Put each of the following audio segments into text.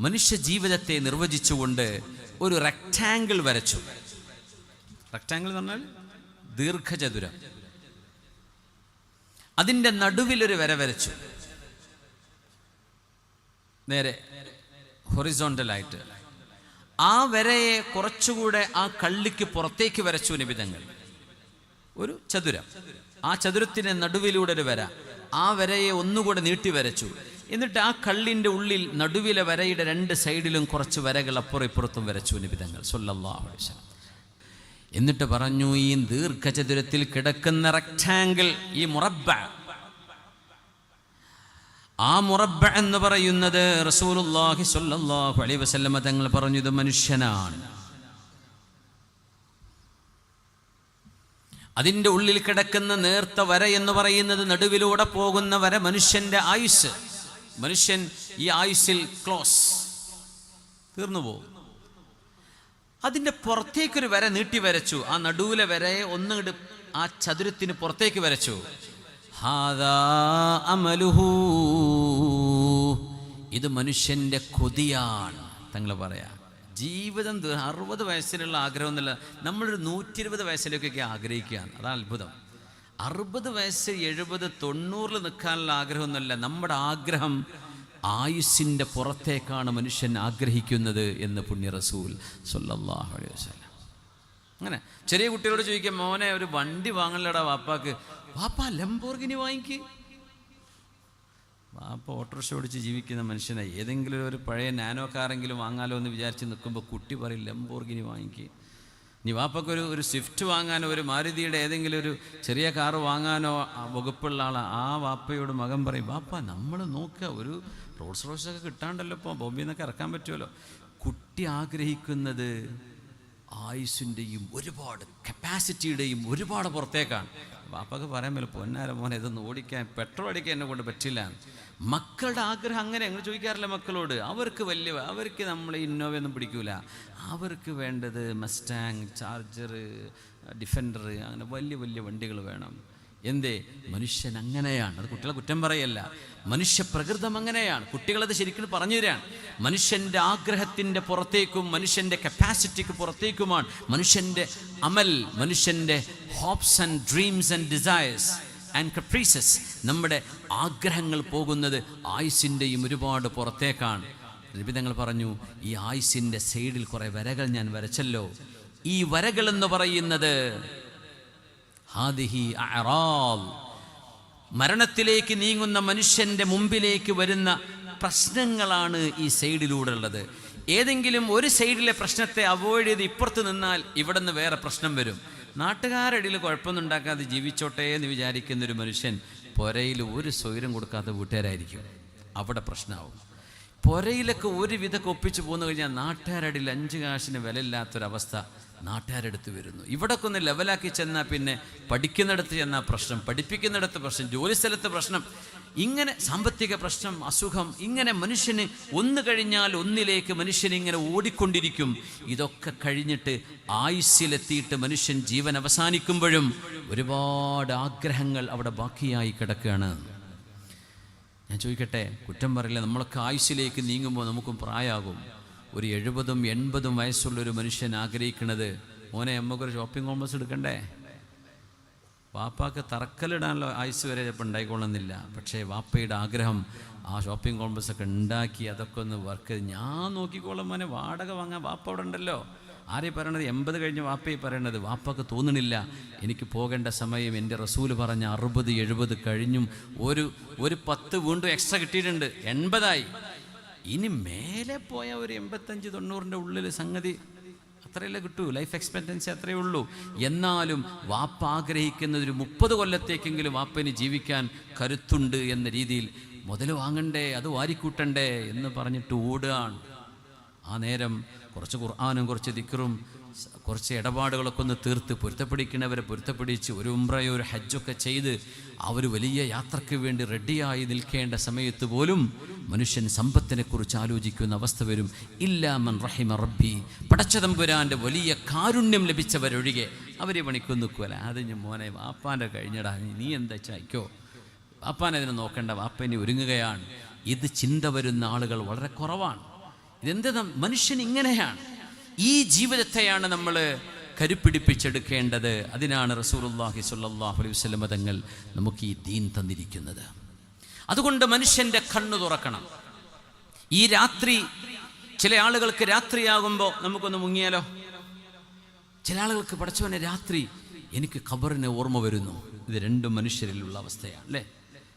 മനുഷ്യ ജീവിതത്തെ നിർവചിച്ചുകൊണ്ട് ഒരു റെക്റ്റാങ്കിൾ വരച്ചു. റെക്റ്റാങ്കിൾ എന്ന് പറഞ്ഞാൽ ദീർഘചതുരം. അതിന്റെ നടുവിലൊരു വര വരച്ചു. നേരെ ഹൊറിസോണ്ടലായിട്ട് ആ വരയെ കുറച്ചുകൂടെ ആ കള്ളിക്ക് പുറത്തേക്ക് വരച്ചു നിബിതങ്ങൾ ഒരു ചതുരം. ആ ചതുരത്തിന് നടുവിലൂടെ ഒരു വര. ആ വരയെ ഒന്നുകൂടെ നീട്ടി വരച്ചു. എന്നിട്ട് ആ കള്ളിന്റെ ഉള്ളിൽ നടുവിലെ വരയുടെ രണ്ട് സൈഡിലും കുറച്ച് വരകൾ അപ്പുറം ഇപ്പുറത്തും വരച്ചു നിബിതങ്ങൾ. വസല്ലം. എന്നിട്ട് പറഞ്ഞു ഈ ദീർഘചതുരത്തിൽ കിടക്കുന്ന റെക്റ്റാങ്കിൾ ഈ മുറബ ആ മുറബ എന്ന് പറയുന്നത് റസൂലുല്ലാഹി സ്വല്ലല്ലാഹു അലൈഹി വസല്ലമ തങ്ങൾ പറഞ്ഞു ഇത് മനുഷ്യനാണ്. അതിന്റെ ഉള്ളിൽ കിടക്കുന്ന നേർത്ത വര എന്ന് പറയുന്നത് നടുവിലൂടെ പോകുന്ന വര മനുഷ്യന്റെ ആയുസ് മനുഷ്യൻ ഈ ആയുസ്സിൽ ക്ലോസ്. തീർന്നു പോകും. അതിന്റെ പുറത്തേക്കൊരു വര നീട്ടി വരച്ചു. ആ നടുവിലെ വരയെ ഒന്നുകിട്ട് ആ ചതുരത്തിന് പുറത്തേക്ക് വരച്ചു. അമലുഹു. ഇത് മനുഷ്യന്റെ കൊതിയാണ് തങ്ങൾ പറയാ. ജീവിതം അറുപത് വയസ്സിലുള്ള ആഗ്രഹം എന്നല്ല നമ്മളൊരു നൂറ്റി ഇരുപത് വയസ്സിലേക്കൊക്കെ ആഗ്രഹിക്കുകയാണ്. അതാണ് അത്ഭുതം. അറുപത് വയസ്സ് എഴുപത് തൊണ്ണൂറിൽ നിൽക്കാനുള്ള ആഗ്രഹമൊന്നുമല്ല. നമ്മുടെ ആഗ്രഹം ആയുസ്സിന്റെ പുറത്തേക്കാണ് മനുഷ്യൻ ആഗ്രഹിക്കുന്നത് എന്ന് പുണ്യ റസൂൽ സൊല്ലാഹു അലൈഹി വസല്ലം. അങ്ങനെ ചെറിയ കുട്ടികളോട് ചോദിക്കാം മോനെ ഒരു വണ്ടി വാങ്ങലടാ വാപ്പാക്ക്. വാപ്പ ലംബോർഗിനി വാങ്ങിക്ക്. വാപ്പ ഓട്ടോറിക്ഷ ഓടിച്ച് ജീവിക്കുന്ന മനുഷ്യനെ. ഏതെങ്കിലും ഒരു പഴയ നാനോ കാറെങ്കിലും വാങ്ങാലോ എന്ന് വിചാരിച്ച് നിൽക്കുമ്പോൾ കുട്ടി പറയും ലംബോർഗിനി വാങ്ങിക്ക്. നീ വാപ്പക്കൊരു ഒരു സ്വിഫ്റ്റ് വാങ്ങാനോ ഒരു മാരുതിയുടെ ഏതെങ്കിലും ഒരു ചെറിയ കാറ് വാങ്ങാനോ വകുപ്പുള്ള ആളാ ആ വാപ്പയോട് മകൻ പറയും വാപ്പ നമ്മൾ നോക്കുക ഒരു റോഡ്സ് റോഡ്സൊക്കെ കിട്ടാണ്ടല്ലോ ഇപ്പോൾ ബോംബെയിൽ നിന്നൊക്കെ ഇറക്കാൻ പറ്റുമല്ലോ. കുട്ടി ആഗ്രഹിക്കുന്നത് ആയുസിന്റെയും ഒരുപാട് കപ്പാസിറ്റിയുടെയും ഒരുപാട് പുറത്തേക്കാണ്. വാപ്പക്ക് പറയാൻ പറ്റില്ല പൊന്നാര മോനെ ഇതൊന്ന് ഓടിക്കാൻ പെട്രോൾ അടിക്കാൻ എന്നെ കൊണ്ട് പറ്റില്ല. മക്കളുടെ ആഗ്രഹം അങ്ങനെ ഞങ്ങൾ ചോദിക്കാറില്ല മക്കളോട്. അവർക്ക് വലിയ അവർക്ക് നമ്മൾ ഇന്നോവയൊന്നും പിടിക്കൂല. അവർക്ക് വേണ്ടത് മസ്റ്റാങ് ചാർജർ ഡിഫൻഡർ അങ്ങനെ വലിയ വലിയ വണ്ടികൾ വേണം. എന്തേ? മനുഷ്യൻ അങ്ങനെയാണ്. അത് കുട്ടികളെ കുറ്റം പറയല്ല. മനുഷ്യ പ്രകൃതം അങ്ങനെയാണ്. കുട്ടികളത് ശരിക്കും പറഞ്ഞു തരാണ്. മനുഷ്യന്റെ ആഗ്രഹത്തിന്റെ പുറത്തേക്കും മനുഷ്യന്റെ കപ്പാസിറ്റിക്ക് പുറത്തേക്കുമാണ് മനുഷ്യന്റെ അമൽ മനുഷ്യന്റെ hopes and dreams and desires and caprices നമ്മുടെ ആഗ്രഹങ്ങൾ പോകുന്നത് ആയുസിന്റെയും ഒരുപാട് പുറത്തേക്കാണ്. നിബിതങ്ങൾ പറഞ്ഞു ഈ ആയുസിന്റെ സൈഡിൽ കുറേ വരകൾ ഞാൻ വരച്ചല്ലോ. ഈ വരകൾ എന്ന് പറയുന്നത് ഹാദിഹി അറാൽ മരണത്തിലേക്ക് നീങ്ങുന്ന മനുഷ്യന്റെ മുമ്പിലേക്ക് വരുന്ന പ്രശ്നങ്ങളാണ് ഈ സൈഡിലൂടെ ഉള്ളത് ഏതെങ്കിലും ഒരു സൈഡിലെ പ്രശ്നത്തെ അവോയ്ഡ് ചെയ്ത് ഇപ്പുറത്ത് നിന്നാൽ ഇവിടെ നിന്ന് വേറെ പ്രശ്നം വരും. നാട്ടുകാരുടെ കുഴപ്പമൊന്നും ഉണ്ടാക്കാതെ ജീവിച്ചോട്ടെ എന്ന് വിചാരിക്കുന്ന ഒരു മനുഷ്യൻ പുരയിൽ ഒരു സ്വൈരം കൊടുക്കാത്ത വീട്ടുകാരായിരിക്കും. അവിടെ പ്രശ്നമാവും. പുരയിലൊക്കെ ഒരു വിധമൊക്കെ ഒപ്പിച്ചു പോന്നു കഴിഞ്ഞാൽ നാട്ടുകാരടിയിൽ അഞ്ച് കാശിന് വിലയില്ലാത്തൊരവസ്ഥ. നാട്ടുകാരെടുത്ത് വരുന്നു. ഇവിടൊക്കെ ഒന്ന് ലെവലാക്കി ചെന്നാൽ പിന്നെ പഠിക്കുന്നിടത്ത് ചെന്നാൽ പ്രശ്നം പഠിപ്പിക്കുന്നിടത്ത് പ്രശ്നം ജോലി സ്ഥലത്ത് പ്രശ്നം. ഇങ്ങനെ സാമ്പത്തിക പ്രശ്നം അസുഖം ഇങ്ങനെ മനുഷ്യന് ഒന്ന് കഴിഞ്ഞാൽ ഒന്നിലേക്ക് മനുഷ്യൻ ഇങ്ങനെ ഓടിക്കൊണ്ടിരിക്കും. ഇതൊക്കെ കഴിഞ്ഞിട്ട് ആയുസ്സിലെത്തിയിട്ട് മനുഷ്യൻ ജീവൻ അവസാനിക്കുമ്പോഴും ഒരുപാട് ആഗ്രഹങ്ങൾ അവിടെ ബാക്കിയായി കിടക്കുകയാണ്. ഞാൻ ചോദിക്കട്ടെ കുറ്റം പറയില്ല നമ്മളൊക്കെ ആയുസ്സിലേക്ക് നീങ്ങുമ്പോൾ നമുക്കും പ്രായമാകും ഒരു എഴുപതും എൺപതും വയസ്സുള്ള ഒരു മനുഷ്യൻ ആഗ്രഹിക്കുന്നത് മോനെ നമുക്കൊരു ഷോപ്പിംഗ് കോംപ്ലക്സ് എടുക്കണ്ടേ? വാപ്പാക്ക് തറക്കല്ലിടാനുള്ള ആയുസ് വരെ ചിലപ്പോൾ ഉണ്ടായിക്കൊള്ളുന്നില്ല പക്ഷേ വാപ്പയുടെ ആഗ്രഹം ആ ഷോപ്പിംഗ് കോംപ്ലക്സ് ഒക്കെ ഉണ്ടാക്കി അതൊക്കെ ഒന്ന് വർക്ക് ഞാൻ നോക്കിക്കോളും മോനെ വാടക വാങ്ങാൻ വാപ്പ അവിടെ ഉണ്ടല്ലോ. ആരെയും പറയണത്? എൺപത് കഴിഞ്ഞ് വാപ്പയെ പറയണത്. വാപ്പക്ക് തോന്നണില്ല. എനിക്ക് പോകേണ്ട സമയം എന്റെ റസൂൽ പറഞ്ഞ അറുപത് എഴുപത് കഴിഞ്ഞും ഒരു ഒരു പത്ത് വീണ്ടും എക്സ്ട്രാ കിട്ടിയിട്ടുണ്ട്. എൺപതായി. ഇനി മേലെ പോയ ഒരു എൺപത്തഞ്ച് തൊണ്ണൂറിന്റെ ഉള്ളിൽ സംഗതി അത്രയല്ലേ കിട്ടൂ? ലൈഫ് എക്സ്പെക്റ്റൻസി അത്രയേ ഉള്ളൂ. എന്നാലും വാപ്പ ആഗ്രഹിക്കുന്ന ഒരു മുപ്പത് കൊല്ലത്തേക്കെങ്കിലും വാപ്പന് ജീവിക്കാൻ കരുത്തുണ്ട് എന്ന രീതിയിൽ മുതൽ വാങ്ങണ്ടേ അത് വാരിക്കൂട്ടണ്ടേ എന്ന് പറഞ്ഞിട്ട് ഓടുകയാണ്. ആ നേരം കുറച്ച് ഖുർആാനും കുറച്ച് ദിക്കറും കുറച്ച് ഇടപാടുകളൊക്കെ ഒന്ന് തീർത്ത് പൊരുത്തപ്പിടിക്കുന്നവരെ പൊരുത്തപ്പിടിച്ച് ഒരു ഉംറയോ ഒരു ഹജ്ജൊക്കെ ചെയ്ത് അവർ വലിയ യാത്രയ്ക്ക് വേണ്ടി റെഡിയായി നിൽക്കേണ്ട സമയത്ത് പോലും മനുഷ്യൻ സമ്പത്തിനെക്കുറിച്ച് ആലോചിക്കുന്ന അവസ്ഥ വരും. ഇല്ലാമൻ റഹിമ റബ്ബി. പടച്ചതമ്പുരാന്റെ വലിയ കാരുണ്യം ലഭിച്ചവരൊഴികെ അവരെ പണിക്ക് നിൽക്കുമല്ല അത് ഞാൻ മോനെ വാപ്പാന്റെ കഴിഞ്ഞടാ. നീ എന്താ ചായ്ക്കോ? വാപ്പാനതിനെ നോക്കേണ്ട. വാപ്പനെ ഒരുങ്ങുകയാണ്. ഇത് ചിന്ത വരുന്ന ആളുകൾ വളരെ കുറവാണ്. ഇതെന്താ മനുഷ്യൻ ഇങ്ങനെയാണ്. ഈ ജീവിതത്തെയാണ് നമ്മൾ കരുപ്പിടിപ്പിച്ചെടുക്കേണ്ടത്. അതിനാണ് റസൂലുള്ളാഹി സ്വല്ലല്ലാഹു അലൈഹി വസല്ലം തങ്ങൾ നമുക്ക് ഈ ദീൻ തന്നിരിക്കുന്നത്. അതുകൊണ്ട് മനുഷ്യന്റെ കണ്ണു തുറക്കണം. ഈ രാത്രി ചില ആളുകൾക്ക് രാത്രിയാകുമ്പോൾ നമുക്കൊന്ന് മുങ്ങിയാലോ? ചില ആളുകൾക്ക് പഠിച്ചവനെ രാത്രി എനിക്ക് ഖബറിനെ ഓർമ്മ വരുന്നു. ഇത് രണ്ടും മനുഷ്യരിലുള്ള അവസ്ഥയാണ് അല്ലേ?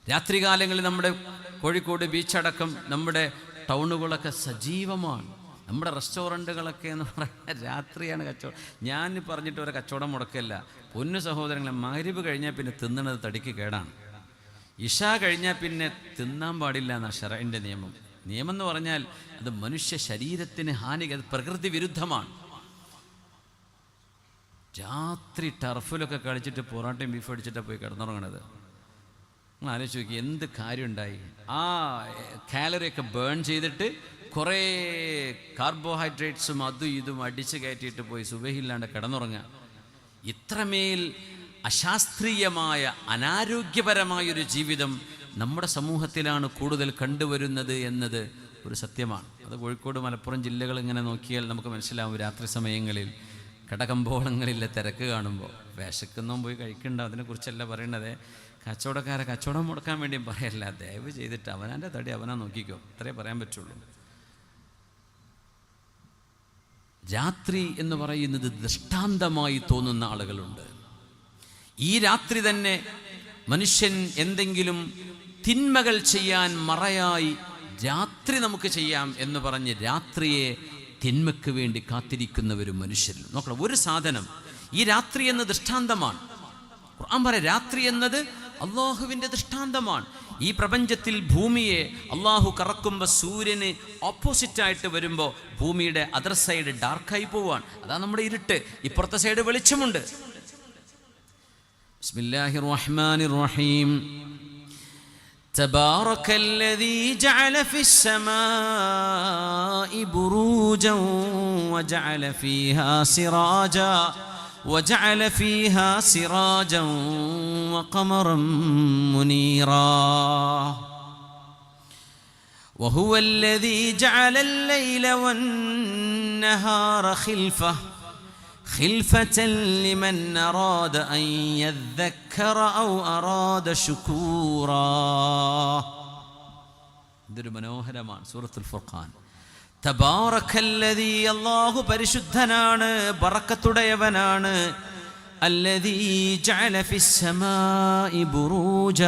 രാത്രികാലങ്ങളിൽ നമ്മുടെ കോഴിക്കോട് ബീച്ചടക്കം നമ്മുടെ ടൗണുകളൊക്കെ സജീവമാണ്. നമ്മുടെ റെസ്റ്റോറന്റുകളൊക്കെ എന്ന് പറഞ്ഞാൽ രാത്രിയാണ് കച്ചവടം. ഞാൻ പറഞ്ഞിട്ട് ഒരു കച്ചവടം മുടക്കല്ല. പൊന്നു സഹോദരങ്ങളെ മകരിവ് കഴിഞ്ഞാൽ പിന്നെ തിന്നണത് തടിക്ക് കേടാണ്. ഇഷ കഴിഞ്ഞാൽ പിന്നെ തിന്നാൻ പാടില്ല എന്നാണ് ഷറൈന്റെ നിയമം. നിയമം എന്ന് പറഞ്ഞാൽ അത് മനുഷ്യ ശരീരത്തിന് ഹാനി അത് പ്രകൃതി വിരുദ്ധമാണ്. രാത്രി ടർഫിലൊക്കെ കളിച്ചിട്ട് പൊറാട്ടയും ബീഫ് അടിച്ചിട്ടാണ് പോയി കിടന്നുറങ്ങണത്. നിങ്ങൾ ആലോചിച്ച് നോക്കി എന്ത് കാര്യം ഉണ്ടായി ആ കാലറിയൊക്കെ ബേൺ ചെയ്തിട്ട് കുറേ കാർബോഹൈഡ്രേറ്റ്സും അതും ഇതും അടിച്ച് കയറ്റിയിട്ട് പോയി സുബഹില്ലാണ്ട് കിടന്നുറങ്ങുക. ഇത്രമേൽ അശാസ്ത്രീയമായ അനാരോഗ്യപരമായൊരു ജീവിതം നമ്മുടെ സമൂഹത്തിലാണ് കൂടുതൽ കണ്ടുവരുന്നത് എന്നത് ഒരു സത്യമാണ്. അത് കോഴിക്കോട് മലപ്പുറം ജില്ലകൾ ഇങ്ങനെ നോക്കിയാൽ നമുക്ക് മനസ്സിലാവും രാത്രി സമയങ്ങളിൽ. കടകമ്പോളങ്ങളിലെ തിരക്ക് കാണുമ്പോൾ വിശക്കുന്നോ പോയി കഴിക്കണ്ട അതിനെക്കുറിച്ചല്ല പറയണത്. കച്ചവടക്കാരെ കച്ചവടം മുടക്കാൻ വേണ്ടിയും പറയല്ല ദയവ് ചെയ്തിട്ട് അവനാന്റെ തടി അവനാ നോക്കിക്കോ അത്രേ പറയാൻ പറ്റുള്ളൂ. രാത്രി എന്ന് പറയുന്നത് ദൃഷ്ടാന്തമായി തോന്നുന്ന ആളുകളുണ്ട്. ഈ രാത്രി തന്നെ മനുഷ്യൻ എന്തെങ്കിലും തിന്മകൾ ചെയ്യാൻ മറയായി രാത്രി നമുക്ക് ചെയ്യാം എന്ന് പറഞ്ഞ് രാത്രിയെ തിന്മയ്ക്ക് വേണ്ടി കാത്തിരിക്കുന്നവരും മനുഷ്യരിൽ. നോക്കണം ഒരു സാധനം ഈ രാത്രി എന്ന ദൃഷ്ടാന്തമാണ്. ഖുർആൻ രാത്രി എന്നത് അള്ളാഹുവിന്റെ ദൃഷ്ടാന്തമാണ്. ഈ പ്രപഞ്ചത്തിൽ ഭൂമിയെ അള്ളാഹു കറക്കുമ്പോൾ സൂര്യന് ഓപ്പോസിറ്റായിട്ട് വരുമ്പോൾ ഭൂമിയുടെ അതർ സൈഡ് ഡാർക്കായി പോവാണ്. അതാണ് നമ്മുടെ ഇരുട്ട്. ഇപ്പുറത്തെ സൈഡ് വെളിച്ചമുണ്ട്. ബിസ്മില്ലാഹിർ റഹ്മാനിർ റഹീം. تبارك الذي جعل في السماء بروجا وجعل فيها سراجا وجعل فيها سراجا وقمرا منيرا. وهو الذي جعل الليل والنهار خلفه خلفة لمن أراد أن يذكر أو أراد شكورا ഇതൊരു മനോഹരമാണ് സൂറത്തുൽ ഫുർഖാൻ തബാറക്കല്ലദീ അല്ലാഹു പരിശുദ്ധനാണ് ബറക്കത്തുടയവനാണ് അല്ലദീ ജഅല ഫിസ് സമാഇ ബുറൂജ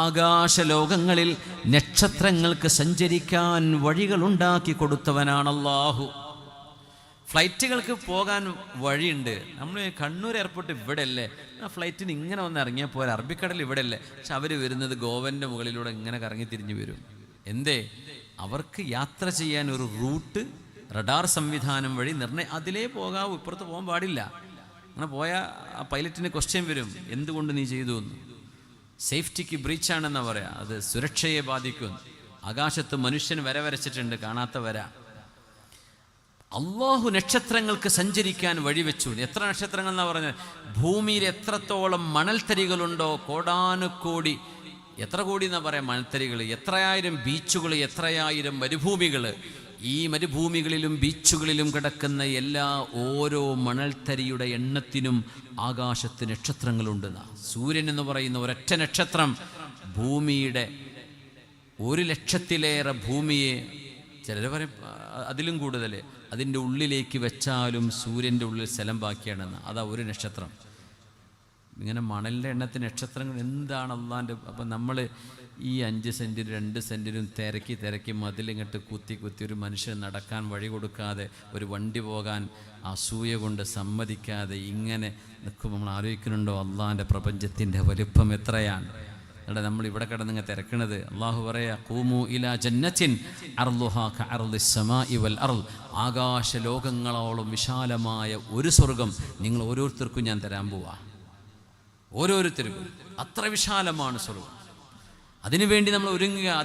ആകാശലോകങ്ങളിൽ നക്ഷത്രങ്ങൾക്ക് സഞ്ചരിക്കാൻ വഴികളുണ്ടാക്കി കൊടുത്തവനാണ് അല്ലാഹു ഫ്ലൈറ്റുകൾക്ക് പോകാൻ വഴിയുണ്ട്. നമ്മൾ കണ്ണൂർ എയർപോർട്ട് ഇവിടെ അല്ലേ ആ ഫ്ലൈറ്റിന് ഇങ്ങനെ വന്ന് ഇറങ്ങിയാൽ പോലെ അറബിക്കടൽ ഇവിടെ അല്ലേ പക്ഷെ അവർ വരുന്നത് ഗോവന്റെ മുകളിലൂടെ ഇങ്ങനെ കറങ്ങി തിരിഞ്ഞു വരും. എന്തേ? അവർക്ക് യാത്ര ചെയ്യാൻ ഒരു റൂട്ട് റഡാർ സംവിധാനം വഴി നിർണയം അതിലേ പോകാവൂ. ഇപ്പുറത്ത് പോകാൻ പാടില്ല. അങ്ങനെ പോയാൽ ആ പൈലറ്റിന് ക്വസ്റ്റ്യൻ വരും. എന്തുകൊണ്ട് നീ ചെയ്തു എന്ന്? സേഫ്റ്റിക്ക് ബ്രീച്ചാണെന്നാണ് പറയുക അത് സുരക്ഷയെ ബാധിക്കും. ആകാശത്ത് മനുഷ്യൻ വര വരച്ചിട്ടുണ്ട്. കാണാത്ത വര. അള്ളാഹു നക്ഷത്രങ്ങൾക്ക് സഞ്ചരിക്കാൻ വഴിവെച്ചു എത്ര നക്ഷത്രങ്ങൾ എന്നാ പറഞ്ഞത്? ഭൂമിയിൽ എത്രത്തോളം മണൽത്തരികളുണ്ടോ കോടാനുകോടി എത്ര കോടി എന്നാ പറയാം മണൽത്തരികൾ എത്രയായിരം ബീച്ചുകൾ എത്രയായിരം മരുഭൂമികൾ ഈ മരുഭൂമികളിലും ബീച്ചുകളിലും കിടക്കുന്ന എല്ലാ ഓരോ മണൽത്തരിയുടെ എണ്ണത്തിനും ആകാശത്ത് നക്ഷത്രങ്ങളുണ്ട് സൂര്യൻ എന്ന് പറയുന്ന ഒരൊറ്റ നക്ഷത്രം ഭൂമിയുടെ ഒരു ലക്ഷത്തിലേറെ ഭൂമിയെ ചിലർ പറയും അതിലും കൂടുതൽ അതിന്റെ ഉള്ളിലേക്ക് വെച്ചാലും സൂര്യന്റെ ഉള്ളിൽ സ്ഥലം ബാക്കിയാണെന്ന്. അതാ ഒരു നക്ഷത്രം. ഇങ്ങനെ മണലിന്റെ എണ്ണത്തിന് നക്ഷത്രങ്ങൾ എന്താണ് അള്ളാന്റെ അപ്പം നമ്മൾ ഈ അഞ്ച് സെന്റിനും രണ്ട് സെന്റിനും തിരക്കി തിരക്കി മതിലിങ്ങോട്ട് കുത്തി കുത്തി ഒരു മനുഷ്യൻ നടക്കാൻ വഴി കൊടുക്കാതെ ഒരു വണ്ടി പോകാൻ അസൂയ കൊണ്ട് സമ്മതിക്കാതെ ഇങ്ങനെ നിൽക്കുമ്പോൾ നമ്മൾ ആലോചിക്കുന്നുണ്ടോ? അള്ളാന്റെ പ്രപഞ്ചത്തിന്റെ വലുപ്പം എത്രയാണ്? ഇവിടെ നമ്മൾ ഇവിടെ കിടന്നിങ്ങ തിരക്കണത്. അള്ളാഹു പറയാ ആകാശ ലോകങ്ങളോളം വിശാലമായ ഒരു സ്വർഗം നിങ്ങൾ ഓരോരുത്തർക്കും ഞാൻ തരാൻ പോവാ. ഓരോരുത്തർക്കും. അത്ര വിശാലമാണ് സ്വർഗം. അതിനുവേണ്ടി നമ്മൾ ഒരുങ്ങുക